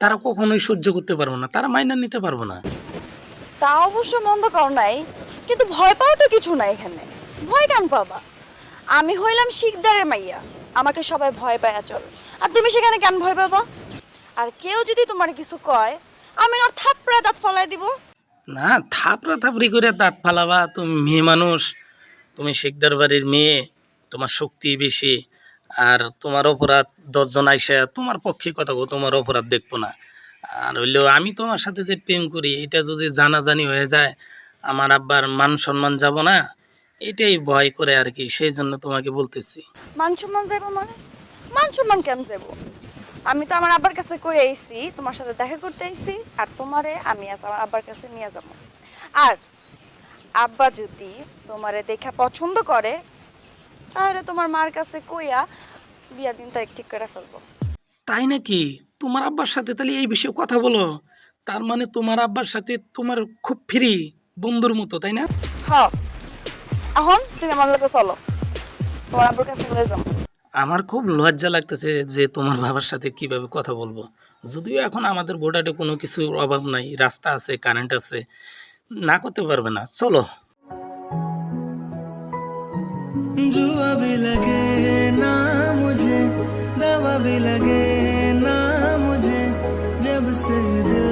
তারা কখনোই সহ্য করতে পারব না তারা মাইনা নিতে পারব না। তা অবশ্য মন্দ কর নাই কিন্তু ভয় পাওয়া তো কিছু নাই এখানে। ভয় কেন পাবা? আমি হইলাম শিকদারের মাইয়া আমাকে সবাই ভয় পায় চল। আর তুমি সেখানে কেন ভয় পাবা? আর কেউ যদি তোমার কিছু কয় আমি আর থাপড়া দাঁত ফলাই দিব। না থাপড়া থাপড়ি করে দাঁত ফালাবা তুমি মেয়ে মানুষ তুমি শেখদার বাড়ির মেয়ে তোমার শক্তি বেশি। আর তোমার অপরাধ দশজন আইসা তোমার পক্ষে কথা বলব, তোমার অপরাধ দেখব না। আর হইলেও আমি তোমার সাথে যে প্রেম করি এটা যদি জানাজানি হয়ে যায় আমার আব্বার মান সম্মান যাব না এটাই ভয় করে আর কি সেই জন্য তোমাকে বলতেছি। মান সম্মান যাব মানে? মান সম্মান কেন যাব? আমি তো আমার আব্বার কাছে কই আইছি তোমার সাথে দেখা করতে আইছি আর তোমারে আমি আজ আমার আব্বার কাছে নিয়ে যাব। আর আব্বা যদি তোমারে দেখা পছন্দ করে তাহলে তোমার মার কাছে কইয়া বিয়ার দিন তারিখ ঠিক করে ফেলব। তাই নাকি? তোমার আব্বার সাথে তাহলে এই বিষয়ে কথা বলো। তার মানে তোমার আব্বার সাথে তোমার খুব ফ্রি বন্ধুর মতো তাই না? হ। এখন তুমি আমার লোকে চলো। তোমার আব্বুর কাছে লয়ে যাও। আমার খুব লজ্জা লাগতেছে যে তোমার বাবার সাথে কীভাবে কথা বলব। যদিও এখন আমাদের বোর্ডারে কোনো কিছুর অভাব নাই রাস্তা আছে কারেন্ট আছে না করতে পারবে না। চলো। जुआ भी लगे ना मुझे दवा भी लगे ना मुझे जब से दिल